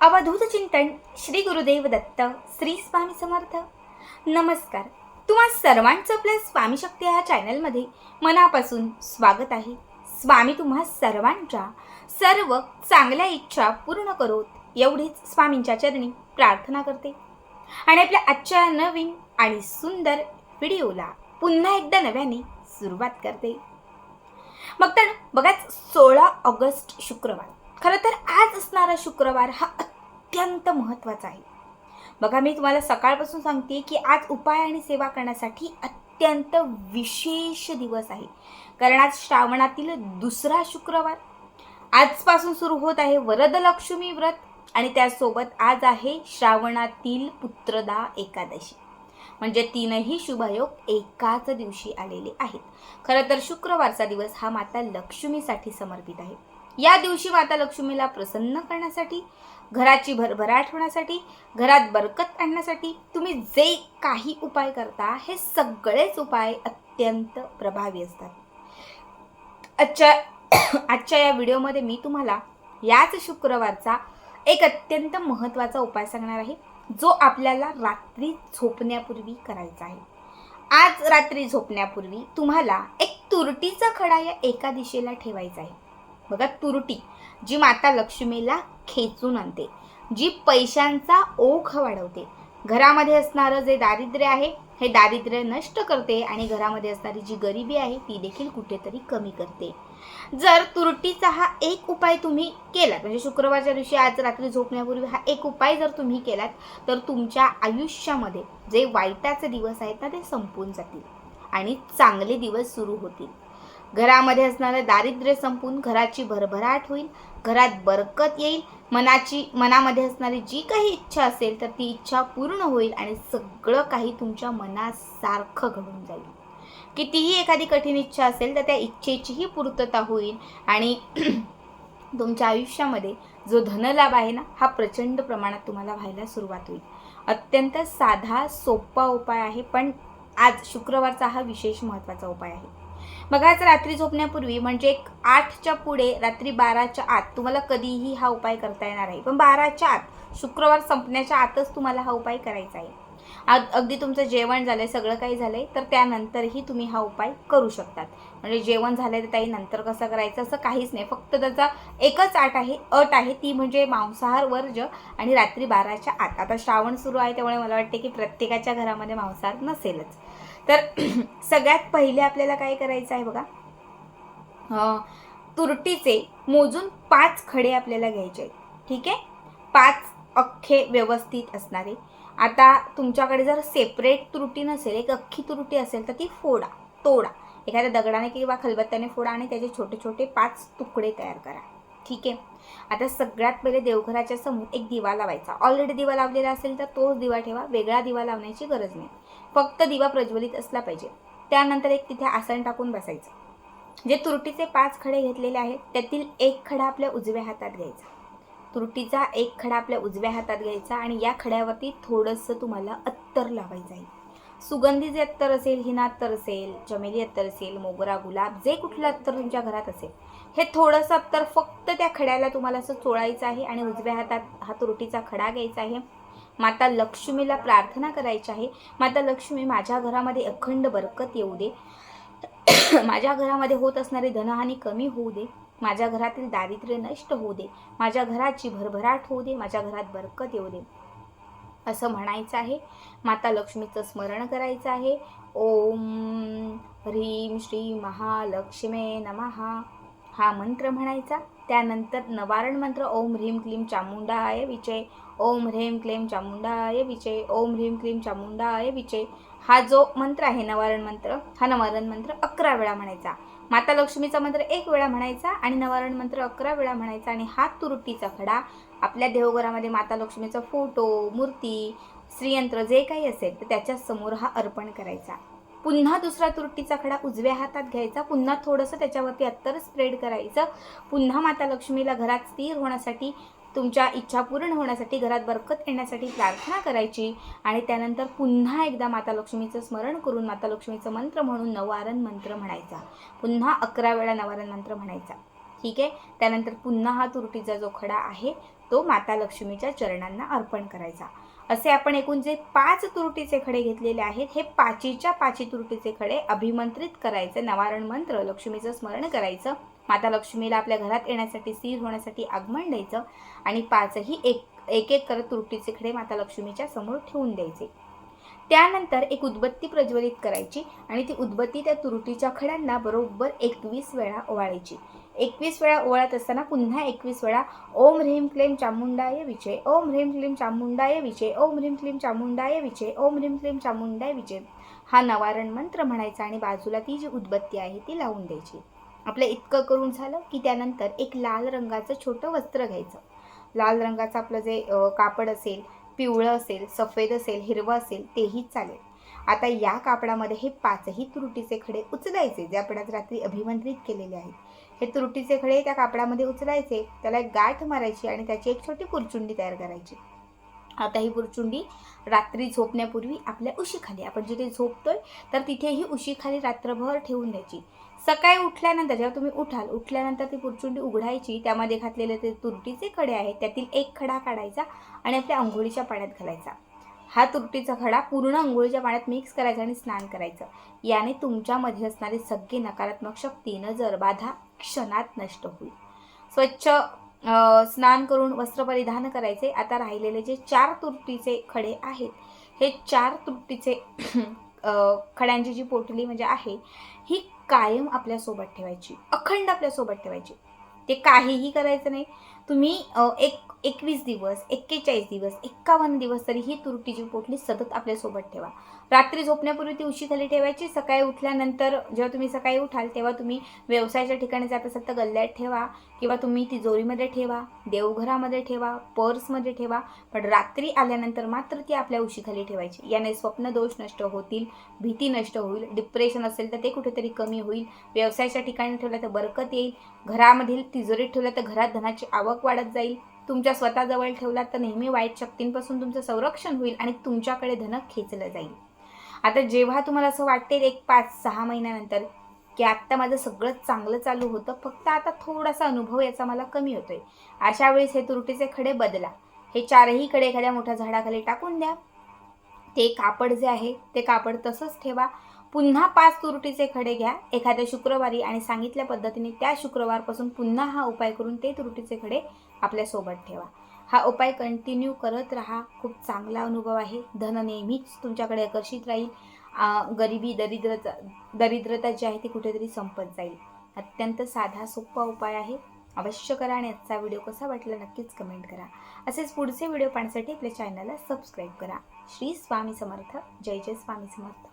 अवधूत चिंतन श्री गुरुदेव दत्त श्री स्वामी समर्थ. नमस्कार. तुम्हा सर्वांचं आपल्या स्वामी शक्ती ह्या चॅनलमध्ये मनापासून स्वागत आहे. स्वामी तुम्हा सर्वांच्या सर्व चांगल्या इच्छा पूर्ण करोत एवढीच स्वामींच्या चरणी प्रार्थना करते. आणि आपल्या आजच्या नवीन आणि सुंदर व्हिडिओला पुन्हा एकदा नव्याने सुरुवात करते. मग तर बघाच सोळा ऑगस्ट शुक्रवार. खरं तर आज असणारा शुक्रवार हा अत्यंत महत्त्वाचा आहे. बघा मी तुम्हाला सकाळपासून सांगते की आज उपाय आणि सेवा करण्यासाठी अत्यंत विशेष दिवस आहे. कारण आज श्रावणातील दुसरा शुक्रवार. आजपासून सुरू होत आहे वरदलक्ष्मी व्रत आणि त्यासोबत आज आहे श्रावणातील पुत्रदा एकादशी. म्हणजे तीनही शुभयोग एकाच दिवशी आलेले आहेत. खरं तर शुक्रवारचा दिवस हा माता लक्ष्मीसाठी समर्पित आहे. या दिवशी माता लक्ष्मीला प्रसन्न करण्यासाठी घराची भरभराट होण्यासाठी घरात बरकत आणण्यासाठी तुम्ही जे काही उपाय करता हे सगळेच उपाय अत्यंत प्रभावी असतात. आजच्या आजच्या या व्हिडिओमध्ये मी तुम्हाला याच शुक्रवारचा एक अत्यंत महत्त्वाचा उपाय सांगणार आहे जो आपल्याला रात्री झोपण्यापूर्वी करायचा आहे. आज रात्री झोपण्यापूर्वी तुम्हाला एक तुरटीचा खडा या एका दिशेला ठेवायचा आहे. बघा तुरटी. जी माता लक्ष्मीला खेचून आणते जी पैशांचा ओघ वाढवते. घरामध्ये असणारं जे दारिद्र्य आहे हे दारिद्र्य नष्ट करते आणि घरामध्ये असणारी जी गरिबी आहे ती देखील कुठेतरी कमी करते. जर तुरटीचा हा एक उपाय तुम्ही केलात म्हणजे शुक्रवारच्या दिवशी आज रात्री झोपण्यापूर्वी हा एक उपाय जर तुम्ही केलात तर तुमच्या आयुष्यामध्ये जे वाईटाचे दिवस आहेत ना ते संपून जातील आणि चांगले दिवस सुरू होतील. घरामध्ये असणारे दारिद्र्य संपून घराची भरभराट होईल घरात बरकत येईल मनाची मनामध्ये असणारी जी काही इच्छा असेल तर ती इच्छा पूर्ण होईल आणि सगळं काही तुमच्या मनासारखं घडून जाईल. कितीही एखादी कठीण इच्छा असेल तर त्या इच्छेचीही पूर्तता होईल आणि तुमच्या आयुष्यामध्ये जो धनलाभ आहे ना हा प्रचंड प्रमाणात तुम्हाला व्हायला सुरुवात होईल. अत्यंत साधा सोपा उपाय आहे पण आज शुक्रवारचा हा विशेष महत्त्वाचा उपाय आहे. बघाच रात्री झोपण्यापूर्वी म्हणजे एक आठच्या पुढे रात्री बाराच्या आत तुम्हाला कधीही हा उपाय करता येणार आहे पण बाराच्या आत शुक्रवार संपण्याच्या आतच तुम्हाला हा उपाय करायचा आहे. अगदी तुमचं जेवण झालंय सगळं काही झालंय तर त्यानंतरही तुम्ही हा उपाय करू शकतात. म्हणजे जेवण झालं तर ताई नंतर कसं करायचं असं काहीच नाही. फक्त त्याचा एकच आट आहे अट आहे ती म्हणजे मांसाहार वर्ज आणि रात्री बाराच्या आत. आता श्रावण सुरू आहे त्यामुळे मला वाटते की प्रत्येकाच्या घरामध्ये मांसाहार नसेलच. तर सगळ्यात पहिले आपल्याला काय करायचं आहे बघा. तुरटीचे मोजून पाच खडे आपल्याला घ्यायचे आहेत. ठीक आहे? पाच अख्खे व्यवस्थित असणारे. आता तुमच्याकडे जर सेपरेट त्रुटी नसेल एक अख्खी त्रुटी असेल तर ती फोडा तोडा. एखाद्या दगडाने किंवा खलबत्त्याने फोडा आणि त्याचे छोटे छोटे पाच तुकडे तयार करा. ठीक आहे? आता सगळ्यात पहिले देवघराच्या समोर एक दिवा लावायचा. ऑलरेडी दिवा लावलेला असेल तर तोच दिवा ठेवा. वेगळा दिवा लावण्याची गरज नाही. फक्त दिवा प्रज्वलित असला पाहिजे. त्यानंतर एक तिथे आसन टाकून बसायचं. जे तुरटीचे पाच खडे घेतलेले आहेत त्यातील एक खडा आपल्या उजव्या हातात घ्यायचा. तुरटीचा एक खडा आपल्या उजव्या हातात घ्यायचा आणि या खड्यावरती थोडंसं तुम्हाला अत्तर लावायचं आहे. सुगंधी जे अत्तर असेल हिना अत्तर असेल चमेली अत्तर असेल मोगरा गुलाब जे कुठलं अत्तर तुमच्या घरात असेल हे थोडंसं अत्तर फक्त त्या खड्याला तुम्हाला असं चोळायचं आहे आणि उजव्या हातात हा तुरटीचा खडा घ्यायचा आहे. माता लक्ष्मीला प्रार्थना करायची आहे. माता लक्ष्मी माझ्या घरामध्ये अखंड बरकत येऊ दे. माझ्या घरामध्ये होत असणारी धनहानी कमी होऊ दे. माझ्या घरातील दारिद्र्य नष्ट होऊ दे. माझ्या घराची भरभराट होऊ दे. माझ्या घरात बरकत येऊ दे. असं म्हणायचं आहे. माता लक्ष्मीचं स्मरण करायचं आहे. ओम ह्रीं श्री महालक्ष्मे नमहा हा मंत्र म्हणायचा. त्यानंतर नवारण मंत्र. ओम ह्रीं क्लीं चामुंडाय विचय ओम ह्रीं क्लीं चामुंडाय विचय ओम ह्रीं क्लीं चामुंडाय विचय हा जो मंत्र आहे नवारण मंत्र हा नवारण मंत्र अकरा वेळा म्हणायचा. माता लक्ष्मीचा मंत्र एक वेळा म्हणायचा आणि नवारण मंत्र अकरा वेळा म्हणायचा आणि हा तुरटीचा खडा. आपल्या देवघरामध्ये माता लक्ष्मीचा फोटो मूर्ती श्रीयंत्र जे काही असेल तर त्याच्यासमोर हा अर्पण करायचा. पुन्हा दुसरा तुरटीचा खडा उजव्या हातात घ्यायचा. पुन्हा थोडंसं त्याच्यावरती अत्तर स्प्रेड करायचं. पुन्हा माता लक्ष्मीला घरात स्थिर होण्यासाठी तुमच्या इच्छा पूर्ण होण्यासाठी घरात बरकत येण्यासाठी प्रार्थना करायची आणि त्यानंतर पुन्हा एकदा माता लक्ष्मीचं स्मरण करून माता लक्ष्मीचं मंत्र म्हणून नवारण मंत्र म्हणायचा. पुन्हा अकरा वेळा नवारण मंत्र म्हणायचा. ठीक आहे? त्यानंतर पुन्हा हा तुरटीचा जो खडा आहे तो माता लक्ष्मीच्या चरणांना अर्पण करायचा. असे आपण एकूण जे पाच तुरटीचे खडे घेतलेले आहेत हे पाचीच्या पाची तुरटीचे खडे अभिमंत्रित करायचे. नवारण मंत्र लक्ष्मीचं स्मरण करायचं. माता लक्ष्मीला आपल्या घरात येण्यासाठी स्थिर होण्यासाठी आगमन द्यायचं आणि पाचही एक एक एक करत तुरटीचे खडे माता लक्ष्मीच्या समोर ठेवून द्यायचे. त्यानंतर एक उदबत्ती प्रज्वलित करायची आणि ती उदबत्ती त्या तुरटीच्या खड्यांना बरोबर एकवीस वेळा ओवाळायची. एकवीस वेळा ओवाळत असताना पुन्हा एकवीस वेळा ओम ह्रीम क्लीम चामुंडाय विजय ओम ह्रीम क्लीम चामुंडाय विजय ओम ह्रीम क्लीम चामुंडाय विजय ओम ह्रीम क्लीम चामुंडाय विजय हा नवारण मंत्र म्हणायचा आणि बाजूला ती जी उदबत्ती आहे ती लावून द्यायची. आपलं इतकं करून झालं की त्यानंतर एक लाल रंगाचं छोटं वस्त्र घ्यायचं. लाल रंगाचं आपलं जे कापड असेल पिवळं असेल सफेद असेल हिरवं असेल तेही चालेल. आता या कापडामध्ये हे पाचही तुरटीचे खडे उचलायचे जे आपण आज रात्री अभिमंत्रित केलेले आहेत. हे तुरटीचे खडे त्या कापडामध्ये उचलायचे त्याला एक गाठ मारायची आणि त्याची एक छोटी कुरचुंडी तयार करायची. आता ही बुरचुंडी रात्री झोपण्यापूर्वी आपल्या उशीखाली आपण जिथे झोपतोय तर तिथे ही उशीखाली रात्रभर ठेवून द्यायची. सकाळी उठल्यानंतर जेव्हा तुम्ही उठाल उठल्यानंतर ती पुरचुंडी उघडायची त्यामध्ये घातलेले ते तुरटीचे खडे आहेत त्यातील एक खडा काढायचा आणि आपल्या अंघोळीच्या पाण्यात घालायचा. हा तुरटीचा खडा पूर्ण अंघोळीच्या पाण्यात मिक्स करायचा आणि स्नान करायचं. याने तुमच्यामध्ये असणारी सगळी नकारात्मक शक्ती नजर बाधा क्षणात नष्ट होईल. स्वच्छ स्नान करून वस्त्र परिधान करायचे. आता राहिलेले जे चार तुरटीचे खडे आहेत हे चार तुरटीचे खड्यांची जी पोटली म्हणजे आहे ही कायम आपल्यासोबत ठेवायची. अखंड आपल्यासोबत ठेवायची. ते काहीही करायचं नाही. तुम्ही एक एकवीस दिवस एक्केचाळीस दिवस एक्कावन्न दिवस तरी ही तुरटीची पोटली सतत आपल्यासोबत ठेवा. रात्री झोपण्यापूर्वी ती उशीखाली ठेवायची. सकाळी उठल्यानंतर जेव्हा तुम्ही सकाळी उठाल तेव्हा तुम्ही व्यवसायाच्या ठिकाणी जात असाल तर गल्ल्यात ठेवा किंवा तुम्ही तिजोरीमध्ये ठेवा देवघरामध्ये ठेवा पर्समध्ये ठेवा. पण रात्री आल्यानंतर मात्र ती आपल्या उशीखाली ठेवायची. याने स्वप्नदोष नष्ट होतील भीती नष्ट होईल डिप्रेशन असेल तर ते कुठेतरी कमी होईल. व्यवसायाच्या ठिकाणी ठेवलं तर बरकत येईल. घरामधील तिजोरीत ठेवलं तर घरात धनाची आवक वाढत जाईल. तुमच्या स्वतःजवळ ठेवला तर नेहमी वाईट शक्तींपासून तुमचं संरक्षण होईल आणि तुमच्याकडे धन खेचलं जाईल. आता जेव्हा तुम्हाला असं वाटेल एक पाच सहा महिन्यानंतर की आत्ता माझं सगळं चांगलं चालू होतं फक्त आता थोडासा अनुभव याचा मला कमी होतोय. अशा वेळेस हे तुरटीचे खडे बदला. हे चारही कडे एखाद्या मोठ्या झाडाखाली टाकून द्या. ते कापड जे आहे ते कापड तसंच ठेवा. पुन्हा पाच तुरटीचे खडे घ्या. एखाद्या शुक्रवारी आणि सांगितल्या पद्धतीने त्या शुक्रवारपासून पुन्हा हा उपाय करून ते तुरटीचे खडे आपल्यासोबत ठेवा. हा उपाय कंटिन्यू करत राहा. खूप चांगला अनुभव आहे. धन नेहमीच तुमच्याकडे आकर्षित राहील. गरिबी दरिद्रता दरिद्रता जी आहे ती कुठेतरी संपत जाईल. अत्यंत साधा सोपा उपाय आहे. अवश्य करा आणि आजचा व्हिडिओ कसा वाटला नक्कीच कमेंट करा. असेच पुढचे व्हिडिओ पाहण्यासाठी आपल्या चॅनलला सबस्क्राईब करा. श्री स्वामी समर्थ. जय जय स्वामी समर्थ.